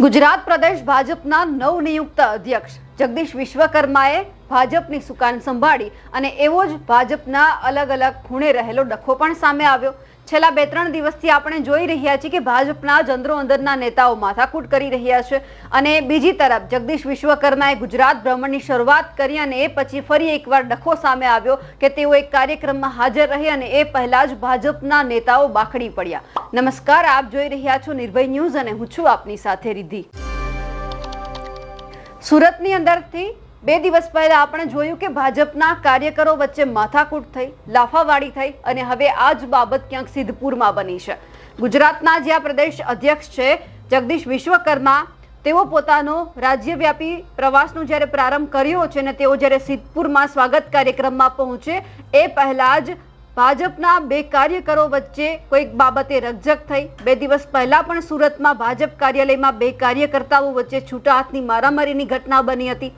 ગુજરાત પ્રદેશ ભાજપના નવનિયુક્ત અધ્યક્ષ. જગદીશ વિશ્વકર્માએ ભાજપની સુકાન સંભાળી અને એવો જ ભાજપના અલગ અલગ ખૂણે રહેલો ડખો પણ સામે આવ્યો. છેલ્લા બે, ત્રણ દિવસથી આપણે જોઈ રહ્યા છીએ કે ભાજપના જ અંદરો અંદરના નેતાઓ માથાકૂટ કરી રહ્યા છે. અને બીજી તરફ જગદીશ વિશ્વકર્માએ ગુજરાત ભ્રમણની શરૂઆત કરી અને એ પછી ફરી એકવાર ડખો સામે આવ્યો કે તેઓ એક કાર્યક્રમમાં હાજર રહી અને એ પહેલા જ ભાજપના નેતાઓ બાખડી પડ્યા. નમસ્કાર, આપ જોઈ રહ્યા છો નિર્ભય ન્યૂઝ અને હું છું આપની સાથે રિદ્ધિ. સુરતની અંદરથી બે દિવસ પહેલા આપણે જોયું કે ભાજપના કાર્યકરો વચ્ચે માથાકૂટ થઈ લાફાવાડી થઈ અને હવે આ જ બાબત ક્યાંક સિદ્ધપુરમાં બની છે. ગુજરાતના જ્યાં પ્રદેશ અધ્યક્ષ છે, જગદીશ વિશ્વકર્મા, તેઓ પોતાનો રાજ્યવ્યાપી પ્રવાસનો જ્યારે પ્રારંભ કર્યો છે અને તેઓ જ્યારે સિદ્ધપુરમાં સ્વાગત કાર્યક્રમમાં પહોંચે, એ પહેલાં જ ભાજપના બે કાર્યકરો વચ્ચે કોઈક બાબતે રકઝક થઈ. બે દિવસ પહેલા પણ સુરતમાં ભાજપ કાર્યાલયમાં બે કાર્યકર્તાઓ વચ્ચે છૂટા હાથની મારામારીની ઘટના બની હતી.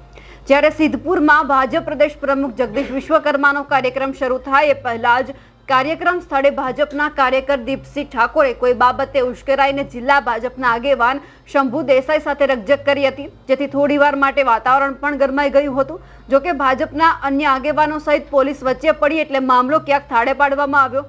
જ્યારે સિદ્ધપુરમાં ભાજપ પ્રદેશ પ્રમુખ જગદીશ વિશ્વકર્માનો કાર્યક્રમ શરૂ થાય એ પહેલા જ કાર્યક્રમ સ્થળે ભાજપના કાર્યકર દીપસિંહ ઠાકોરે કોઈ બાબતે ઉશ્કેરાઈને જિલ્લા ભાજપના આગેવાન શંભુ દેસાઈ સાથે રકઝક કરી હતી. જેથી થોડીવાર માટે વાતાવરણ પણ ગરમાઈ ગયું હતું. જોકે ભાજપના અન્ય આગેવાનો સહિત પોલીસ વચ્ચે પડી એટલે મામલો ક્યાંક થાળે પાડવામાં આવ્યો.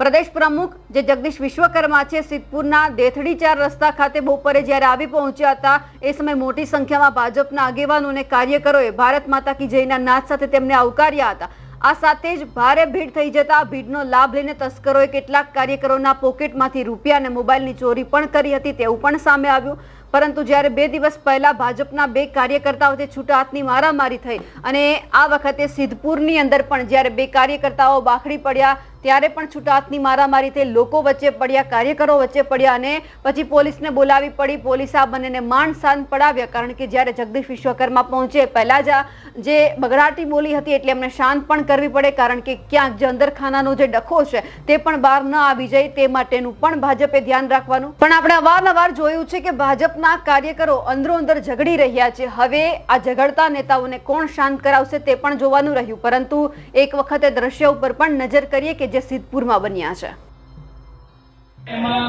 પ્રદેશ પ્રમુખ જે જગદીશ વિશ્વકર્મા છે, સિદ્ધપુરના દેથડી ચાર રસ્તા ખાતે બપોરે જ્યારે આવી પહોંચ્યા હતા, એ સમયે મોટી સંખ્યામાં ભાજપના આગેવાનો અને કાર્યકરોએ ભારત માતા કી જયના નાદ સાથે તેમને આવકાર્યા હતા. આ સાથે જ ભારે ભીડ થઈ જતા ભીડનો લાભ લઈને તસ્કરોએ કેટલાક કાર્યકરોના પોકેટમાંથી રૂપિયા અને મોબાઈલની ચોરી પણ કરી હતી તેવું પણ સામે આવ્યું. પરંતુ જ્યારે બે દિવસ પહેલા ભાજપના બે કાર્યકર્તાઓ છૂટા હાથની મારામારી થઈ અને આ વખતે સિદ્ધપુરની અંદર પણ જ્યારે બે કાર્યકર્તાઓ બાખડી પડ્યા ત્યારે પણ છૂટા હાથની મારામારી થઈ. લોકો વચ્ચે પડ્યા, કાર્યકરો વચ્ચે પડ્યા અને પછી પોલીસને બોલાવી પડી. પોલીસ આ બંનેને માંડ શાંત પડાવ્યા કારણ કે જ્યારે જગદીશ વિશ્વકર્મા પહોંચે, પહેલા જ જે બગડાટી બોલી હતી એટલે એમને શાંત પણ કરવી પડે કારણ કે ક્યાંક જે અંદરખાનાનો જે ડખો છે તે પણ બહાર ન આવી જાય. તે માટેનું પણ ભાજપે ધ્યાન રાખવાનું. પણ આપણે અવારનવાર જોયું છે કે ભાજપના કાર્યકરો અંદરો અંદર ઝઘડી રહ્યા છે. હવે આ ઝઘડતા નેતાઓને કોણ શાંત કરાવશે તે પણ જોવાનું રહ્યું. પરંતુ એક વખતે દ્રશ્ય ઉપર પણ નજર કરીએ કે જે સિદ્ધપુરમાં બન્યા છે. એમાં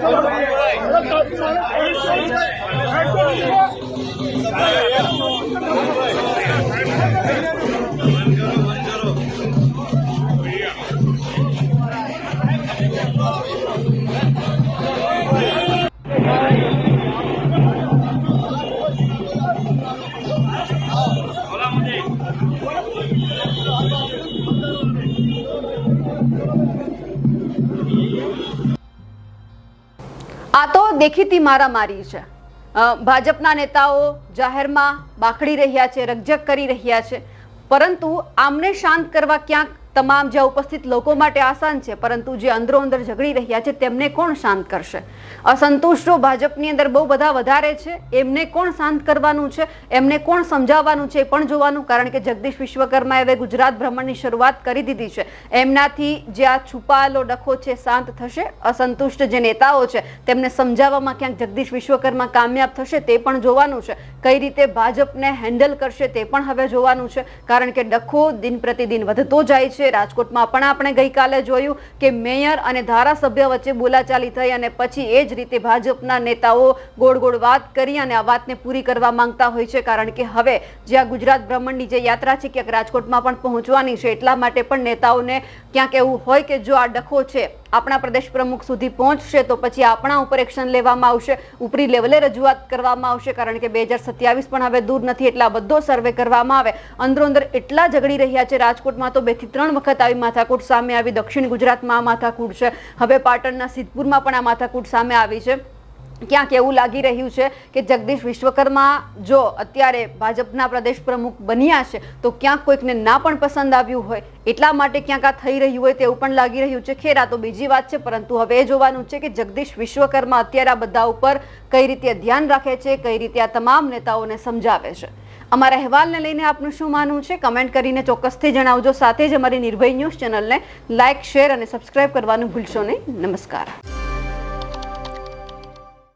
જવાનું આ તો દેખીતી મારામારી છે. ભાજપના નેતાઓ જાહેરમાં બાખડી રહ્યા છે રકઝક કરી રહ્યા છે. પરંતુ આમને શાંત કરવા ક્યાંક તમામ જે ઉપસ્થિત લોકો માટે આસાન છે, પરંતુ જે અંદરો અંદર ઝઘડી રહ્યા છે, તેમને કોણ શાંત કરશે? અસંતુષ્ટો ભાજપની અંદર બહુ બધા વધારે છે, એમને કોણ શાંત કરવાનું છે, એમને કોણ સમજાવવાનું છે એ પણ જોવાનું, કારણ કે જગદીશ વિશ્વકર્માએ હવે ગુજરાત ભ્રમણની શરૂઆત કરી દીધી છે. એમનાથી જે આ છુપાયેલો ડખો છે, શાંત થશે? અસંતુષ્ટ જે નેતાઓ છે, તેમને સમજાવવામાં ક્યાંક જગદીશ વિશ્વકર્મા કામયાબ થશે તે પણ જોવાનું છે. કઈ રીતે ભાજપને હેન્ડલ કરશે તે પણ હવે જોવાનું છે, કારણ કે ડખો દિન પ્રતિદિન વધતો જાય છે રાજકોટમાં પણ આપણે ગઈકાલે જોયું કે મેયર અને ધારાસભ્ય વચ્ચે બોલાચાલી થઈ અને પછી એ જ રીતે ભાજપના નેતાઓ ગોળ ગોળ વાત કરી અને આ વાતને પૂરી કરવા માંગતા હોય છે. કારણ કે હવે જ્યાં ગુજરાત ભ્રમણની જે યાત્રા છે, ક્યાંક રાજકોટમાં પણ પહોંચવાની છે, એટલા માટે પણ નેતાઓને ક્યાંક એવું હોય કે જો આ ડખો છે આપણા પ્રદેશ પ્રમુખ સુધી પહોંચશે તો પછી આપણા ઉપર એક્શન લેવામાં આવશે, ઉપરી લેવલે રજૂઆત કરવામાં આવશે, કારણ કે બે હજાર સત્યાવીસ પણ હવે દૂર નથી, એટલા બધો સર્વે કરવામાં આવે. અંદરો અંદર એટલા ઝઘડી રહ્યા છે રાજકોટમાં તો બેથી ત્રણ વખત આવી માથાકૂટ સામે આવી, દક્ષિણ ગુજરાતમાં આ માથાકૂટ છે. હવે પાટણના સિદ્ધપુરમાં પણ આ માથાકૂટ સામે આવી છે. ક્યાંક એવું લાગી રહ્યું છે કે જગદીશ વિશ્વકર્મા જો અત્યારે ભાજપના પ્રદેશ પ્રમુખ બન્યા છે, તો ક્યાંક કોઈકને ના પણ પસંદ આવ્યું હોય. એટલા માટે ક્યાંક આ થઈ રહ્યું હોય તેવું પણ લાગી રહ્યું છે. ખેર તો બીજી વાત છે, પરંતુ હવે એ જોવાનું છે કે જગદીશ વિશ્વકર્મા અત્યારે આ બધા ઉપર કઈ રીતે ધ્યાન રાખે છે, કઈ રીતે આ તમામ નેતાઓને સમજાવે છે. અમારા અહેવાલને લઈને આપનું શું માનવું છે? કમેન્ટ કરીને ચોક્કસથી જણાવજો. સાથે જ અમારી નિર્ભય ન્યૂઝ ચેનલને લાઇક શેર અને સબસ્ક્રાઇબ કરવાનું ભૂલશો નહીં. નમસ્કાર.